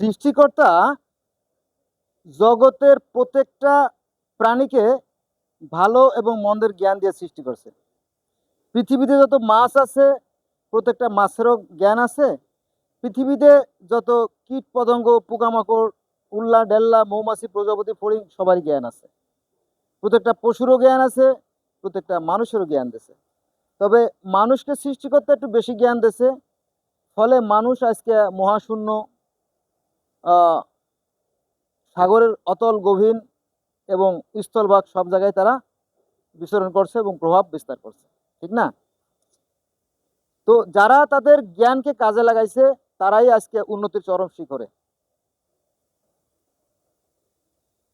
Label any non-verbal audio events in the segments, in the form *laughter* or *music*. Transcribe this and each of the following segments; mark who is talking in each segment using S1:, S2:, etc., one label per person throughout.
S1: সৃষ্টিকর্তা জগতের প্রত্যেকটা প্রাণীকে ভালো এবং মন্দের জ্ঞান দিয়ে সৃষ্টি করছে। পৃথিবীতে যত মাছ আছে, প্রত্যেকটা মাছেরও জ্ঞান আছে। পৃথিবীতে যত কীট পতঙ্গ, পোকামাকড়, উল্লা ডেল্লা, মৌমাছি, প্রজাপতি, ফড়িং সবারই জ্ঞান আছে। প্রত্যেকটা পশুরও জ্ঞান আছে, প্রত্যেকটা মানুষেরও জ্ঞান দিছে তবে মানুষকে সৃষ্টি করতে একটু বেশি জ্ঞান দিছে ফলে মানুষ আজকে মহাশূন্য সাগরের অতল, গভীর এবং স্থলভাগ সব জায়গায় তারা বিচরণ করছে এবং প্রভাব বিস্তার করছে। ঠিক না? তো যারা তাদের জ্ঞানকে কাজে লাগাইছে, তারাই আজকে উন্নতির চরম শিখরে।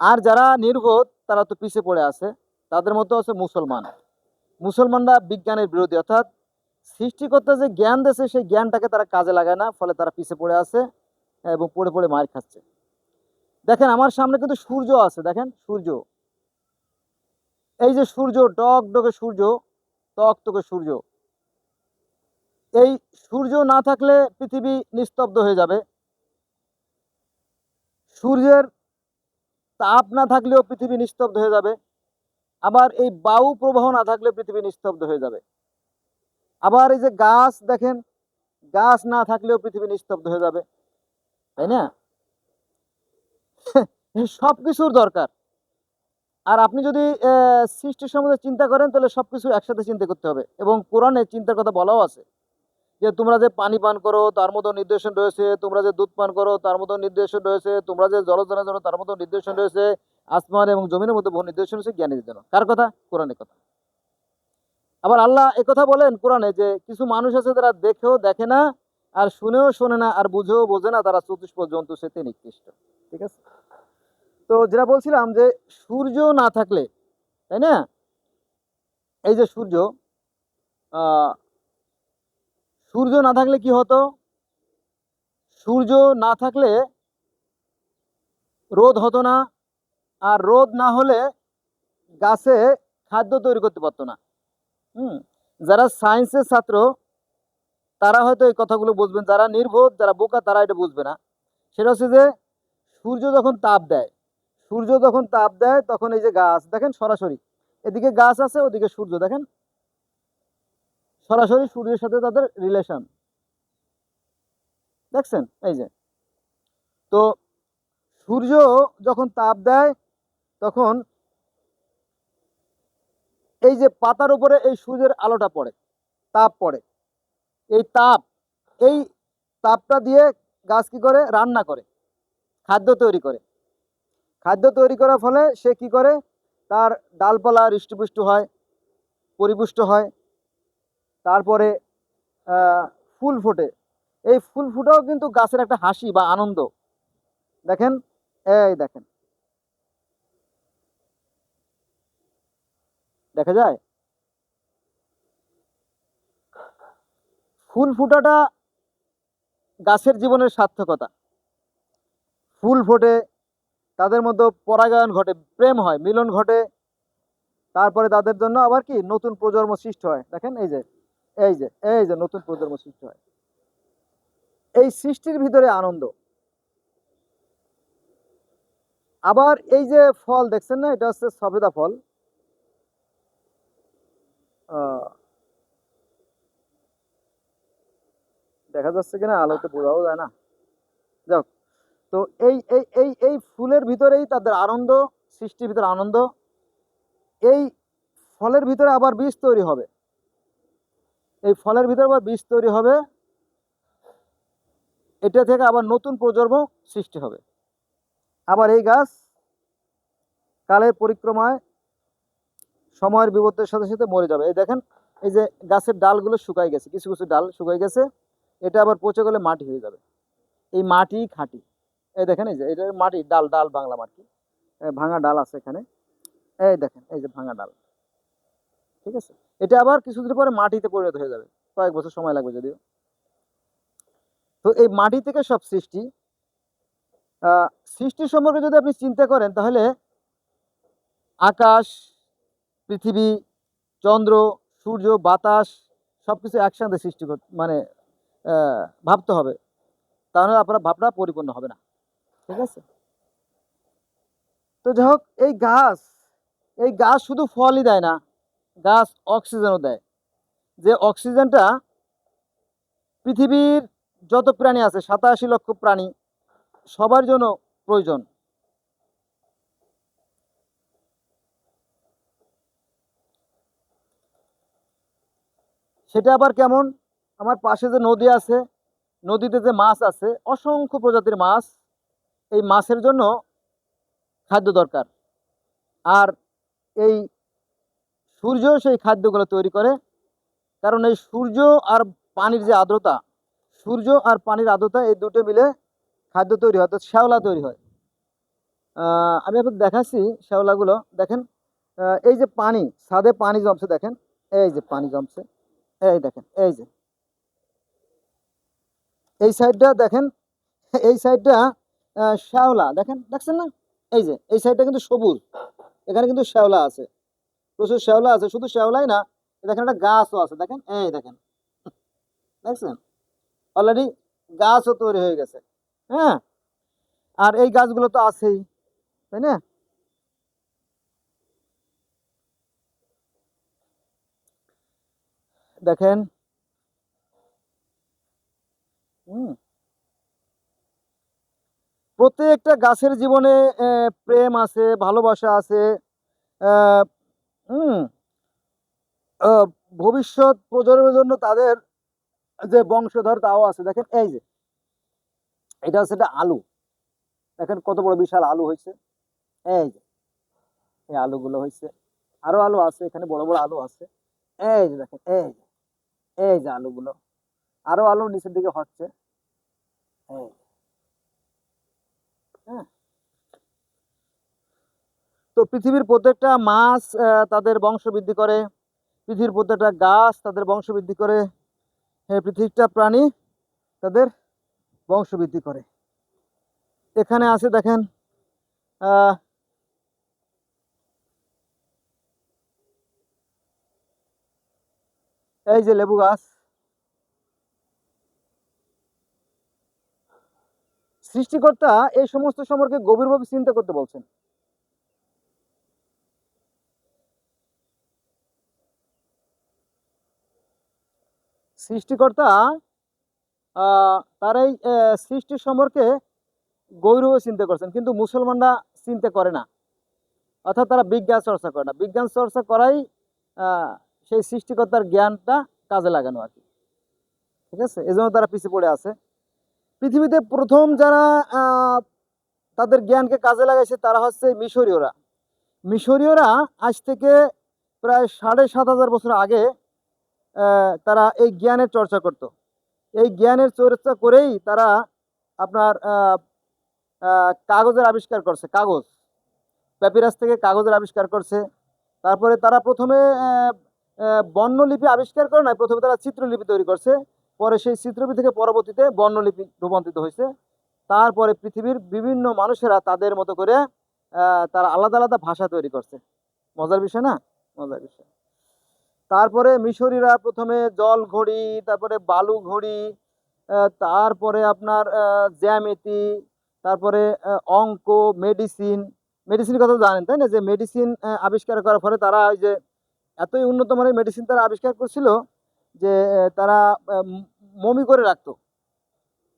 S1: আর যারা নির্বোধ, তারা তো পিছিয়ে পড়ে আছে। তাদের মধ্যে আছে মুসলমান। মুসলমানরা বিজ্ঞানের বিরোধী, অর্থাৎ সৃষ্টিকর্তা যে জ্ঞান দেছে সেই জ্ঞানটাকে তারা কাজে লাগায় না, ফলে তারা পিছিয়ে পড়ে আছে। এবং পড়ে পড়ে মার খাচ্ছে। দেখেন, আমার সামনে কিন্তু সূর্য আছে, দেখেন, সূর্য। এই যে সূর্য, টক ডকে সূর্য, টক টকে সূর্য। এই সূর্য না থাকলে পৃথিবী নিস্তব্ধ হয়ে যাবে। সূর্যের তাপ না থাকলেও পৃথিবী নিস্তব্ধ হয়ে যাবে। আবার এই বায়ু প্রবাহ না থাকলে পৃথিবী নিস্তব্ধ হয়ে যাবে। আবার এই যে গাছ, দেখেন, গাছ না থাকলেও পৃথিবী নিস্তব্ধ হয়ে যাবে। তাই না? *laughs* সব কিছুর দরকার। আর আপনি যদি সৃষ্টির সম্বন্ধে চিন্তা করেন, তাহলে সব কিছু একসাথে চিন্তা করতে হবে। এবং কোরআনে চিন্তার কথা বলাও আছে। যে তোমরা যে পানি পান করো, তার মতো নির্দেশন রয়েছে। তোমরা যে দুধ পান করো, তার মতো নির্দেশন রয়েছে। তোমরা যে জলজনের জন্য, তার মতো নির্দেশন রয়েছে। আসমান এবং জমিনের মধ্যে বহু নির্দেশন রয়েছে, জ্ঞানীদের জন্য। কার কথা? কোরআনের কথা। আবার আল্লাহ কথা বলেন কোরআনে যে, কিছু মানুষ আছে তারা দেখেও দেখে না আর শুনেও শোনে না, আর বুঝেও বোঝে না তারা চতুষ্প জন্তু সেতে নিকৃষ্ট। ঠিক আছে? তো যেটা বলছিলাম যে সূর্য না থাকলে, তাই না? এই যে সূর্য সূর্য না থাকলে কি হতো? সূর্য না থাকলে রোদ হতো না, আর রোদ না হলে গাছে খাদ্য তৈরি করতে পারতো না। হুম? যারা সায়েন্সের ছাত্র তারা হয়তো এই কথাগুলো বুঝবেন, যারা নির্বোধ, যারা বোকা, তারা এটা বুঝবে না। সেটা হচ্ছে যে, সূর্য যখন তাপ দেয়, সূর্য যখন তাপ দেয়, তখন এই যে গাছ, দেখেন সরাসরি, এদিকে গাছ আছে, ওদিকে সূর্য, দেখেন? সরাসরি সূর্যের সাথে তাদের রিলেশন দেখছেন? এই যে। তো, সূর্য যখন তাপ দেয়, তখন এই যে পাতার উপরে এই সূর্যের আলোটা পড়ে, তাপ পড়ে। এই তাপ, এই তাপটা দিয়ে গাছ কি করে? রান্না করে, খাদ্য তৈরি করে। খাদ্য তৈরি করার ফলে সে কি করে? তার ডালপালা হৃষ্টপুষ্ট হয়, পরিপুষ্ট হয়। তারপরে ফুল ফোটে। এই ফুল ফুটাও কিন্তু গাছের একটা হাসি বা আনন্দ। দেখেন, এই দেখেন। দেখা যায়? ফুল ফুটাটা গাছের জীবনের সার্থকতা। ফুল ফোটে, তাদের মধ্যে পরাগায়ন ঘটে, প্রেম হয়, মিলন ঘটে। তারপরে তাদের জন্য আবার কি? নতুন প্রজন্ম সৃষ্টি হয়। দেখেন, এই যে এই যে এই যে নতুন প্রজন্ম সৃষ্টি হয়। এই সৃষ্টির ভিতরে আনন্দ। আবার এই যে ফল, দেখছেন না? এটা হচ্ছে সবেদা ফল। দেখা যাচ্ছে কিনা, আলোতে বোঝাও যায় না। যাক, তো এই এই এই এই ফুলের ভিতরেই তাদের আনন্দ, সৃষ্টির ভিতরে আনন্দ, এই ফলের ভিতরে আবার বীজ তৈরি হবে। এই ফলের ভিতরে আবার বীজ তৈরি হবে। এটা থেকে আবার নতুন প্রজন্ম সৃষ্টি হবে। আবার এই গাছ কালের পরিক্রমায় সময়ের বিবর্তের সাথে সাথে মরে যাবে। এই দেখেন, এই যে গাছের ডালগুলো শুকাই গেছে, কিছু কিছু ডাল শুকাই গেছে। এটা আবার পচে গেলে মাটি হয়ে যাবে। এই মাটি খাঁটি। এই দেখেন এই যে, এটা মাটি, ডাল ডাল, বাংলা মাটি। ভাঙা ডাল আছে এখানে। এই দেখেন, এই যে ভাঙা ডাল। ঠিক আছে? এটা আবার কিছুদিন পরে মাটিতে পরিণত হয়ে যাবে। কয়েক বছর সময় লাগবে যদিও। তো এই মাটি থেকে সব সৃষ্টি সৃষ্টি সম্পর্কে যদি আপনি চিন্তা করেন, তাহলে আকাশ, পৃথিবী, চন্দ্র, সূর্য, বাতাস সব কিছু একসাথে সৃষ্টি মানে ভাবতে হবে। তাহলে আপনার ভাবনা পরিপূর্ণ হবে না। ঠিক আছে? তো যাই হোক, এই গাছ এই গাছ শুধু ফলই দেয় না, গাছ অক্সিজেনও দেয়। যে অক্সিজেনটা পৃথিবীর যত প্রাণী আছে, সাতাশি লক্ষ প্রাণী, সবার জন্য প্রয়োজন। সেটা আবার কেমন? আমার পাশে যে নদী আছে, নদীতে যে মাছ আছে, অসংখ্য প্রজাতির মাছ এই মাছের জন্য খাদ্য দরকার। আর এই সূর্য সেই খাদ্যগুলো তৈরি করে, কারণ এই সূর্য আর পানির যে আর্দ্রতা, সূর্য আর পানির আর্দ্রতা এই দুটো মিলে খাদ্য তৈরি হয় তো শ্যাওলা তৈরি হয়। আমি আপনাদের দেখাচ্ছি শ্যাওলাগুলো, দেখেন এই যে পানি, ছাদে পানি জমছে, দেখেন, এই যে পানি জমছে, এই দেখেন, এই যে। এই সাইডটা দেখেন, এই সাইডটা শ্যাওলা, দেখেন, দেখছেন না? এই যে, এই সাইডটা কিন্তু সবুজ, এখানে কিন্তু শ্যাওলা আছে, প্রচুর শ্যাওলা আছে, শুধু শ্যাওলাই না দেখেন একটা গাছও আছে, দেখেন, এই দেখেন, দেখছেন? অলরেডি গাছও তৈরি হয়ে গেছে হ্যাঁ? আর এই গাছগুলো তো আছেই, তাই না? দেখেন হুম প্রত্যেকটা গাছের জীবনে প্রেম আছে, ভালোবাসা আছে ভবিষ্যৎ প্রজন্মের জন্য তাদের যে বংশধর তাও আছে। দেখেন এই যে, এটা হচ্ছে একটা আলু। দেখেন কত বড় বিশাল আলু হয়েছে। এই যে, এই আলুগুলো হয়েছে। আরও আলু আছে, এখানে বড় বড় আলু আছে। এই যে, দেখেন, এই যে এই যে আলুগুলো। আরও আলু নিচের দিকে হচ্ছে। এই। হ্যাঁ তো পৃথিবীর প্রত্যেকটা মাছ তাদের বংশ বৃদ্ধি করে। পৃথিবীর প্রত্যেকটা গাছ তাদের বংশ বৃদ্ধি করে। হ্যাঁ পৃথিবীটা প্রাণী তাদের বংশ বৃদ্ধি করে। এখানে আছে দেখেন এই যে লেবু গাছ। সৃষ্টিকর্তা এই সমস্ত সম্পর্কে গভীরভাবে চিন্তা করতে বলছেন। সৃষ্টিকর্তা তার এই সম্পর্কে গৌরবে চিন্তা করছেন, কিন্তু মুসলমানরা চিন্তা করে না। অর্থাৎ তারা বিজ্ঞান চর্চা করে না। বিজ্ঞান চর্চা করাই সেই সৃষ্টিকর্তার জ্ঞানটা কাজে লাগানো আর কি। ঠিক আছে? এই তারা পিছিয়ে পড়ে আছে। পৃথিবীতে প্রথম যারা তাদের জ্ঞানকে কাজে লাগাইছে তারা হচ্ছে মিশরীয়রা। মিশরীয়রা আজ থেকে প্রায় সাড়ে সাত হাজার বছর আগে তারা এই জ্ঞানের চর্চা করত। এই জ্ঞানের চর্চা করেই তারা আপনার কাগজের আবিষ্কার করছে, কাগজ। প্যাপিরাস থেকে কাগজের আবিষ্কার করছে। তারপরে তারা প্রথমে বর্ণলিপি আবিষ্কার করে নাই, প্রথমে তারা চিত্রলিপি তৈরি করছে। পরে সেই চিত্রলিপি থেকে পরবর্তীতে বর্ণলিপি রূপান্তরিত হয়েছে। তারপরে পৃথিবীর বিভিন্ন মানুষেরা তাদের মতো করে তারা আলাদা আলাদা ভাষা তৈরি করছে। মজার বিষয় না? মজার বিষয়। তারপরে মিশরীরা প্রথমে জল ঘড়ি, তারপরে বালু ঘড়ি তারপরে আপনার জ্যামিতি, তারপরে অঙ্ক, মেডিসিন। মেডিসিন কথা জানেন, তাই না? যে মেডিসিন আবিষ্কার করার ফলে তারা ওই যে এতই উন্নত মানের মেডিসিন তারা আবিষ্কার করছিল যে তারা মমি করে রাখতো।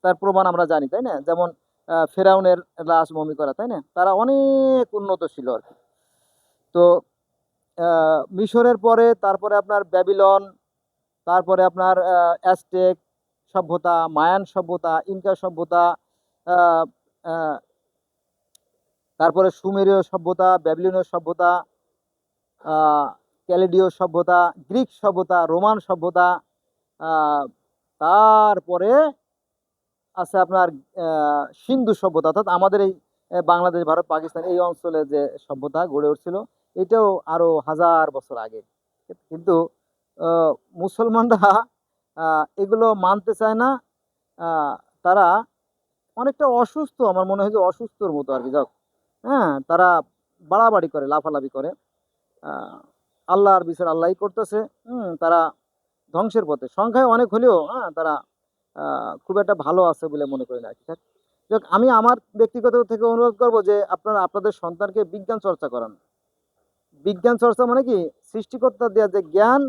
S1: তার প্রমাণ আমরা জানি, তাই না? যেমন ফেরাউনের লাশ মমি করা, তাই না? তারা অনেক উন্নত ছিল আর তো মিশরের পরে, তারপরে আপনার ব্যাবিলন, তারপরে আপনার অ্যাস্টেক সভ্যতা, মায়ান সভ্যতা, ইনকা সভ্যতা তারপরে সুমেরীয় সভ্যতা, ব্যাবিলনীয় সভ্যতা ক্যালেডীয় সভ্যতা, গ্রিক সভ্যতা, রোমান সভ্যতা তারপরে আছে আপনার সিন্ধু সভ্যতা, অর্থাৎ আমাদের এই বাংলাদেশ, ভারত, পাকিস্তান এই অঞ্চলে যে সভ্যতা গড়ে উঠছিল, এটাও আরও হাজার বছর আগে। কিন্তু মুসলমানরা এগুলো মানতে চায় না তারা অনেকটা অসুস্থ, আমার মনে হয় যে অসুস্থর মতো আর কি, যাক হ্যাঁ তারা বাড়াবাড়ি করে, লাফালাফি করে আল্লাহর বিচার আল্লাহই করতেছে তারা ধ্বংসের পথে। সংখ্যায় অনেক হলেও হ্যাঁ তারা খুব একটা ভালো আছে বলে মনে করি না আর কি। যাক, আমি আমার ব্যক্তিগত থেকে অনুরোধ করব যে আপনারা আপনাদের সন্তানকে বিজ্ঞান চর্চা করান। বিজ্ঞান চর্চা মানে কি? সৃষ্টিকর্তা দেওয়া যে জ্ঞান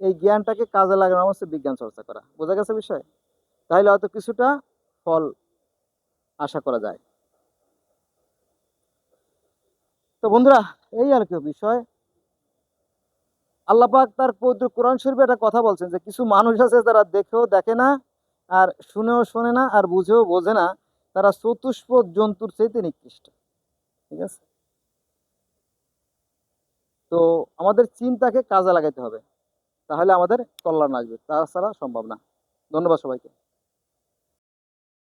S1: এই জ্ঞানটাকে কাজে লাগানো হচ্ছে বিজ্ঞান চর্চা করা। বোঝা গেছে বিষয়? তাহলে হয়তো কিছুটা ফল আশা করা যায়। তো বন্ধুরা এই আর কি বিষয়। আল্লাহ পাক তার পবিত্র কোরআন শরীফে একটা কথা বলছেন যে কিছু মানুষ আছে যারা দেখেও দেখে না, আর শুনেও শোনে না, আর বুঝেও বোঝে না, তারা চতুষ্প জন্তুর চাইতে নিকৃষ্ট। ঠিক আছে? তো আমাদের চিন্তাকে কাজে লাগাইতে হবে। তাহলে আমাদের কল্যাণ আসবে, তাছাড়া সম্ভব না। ধন্যবাদ সবাইকে।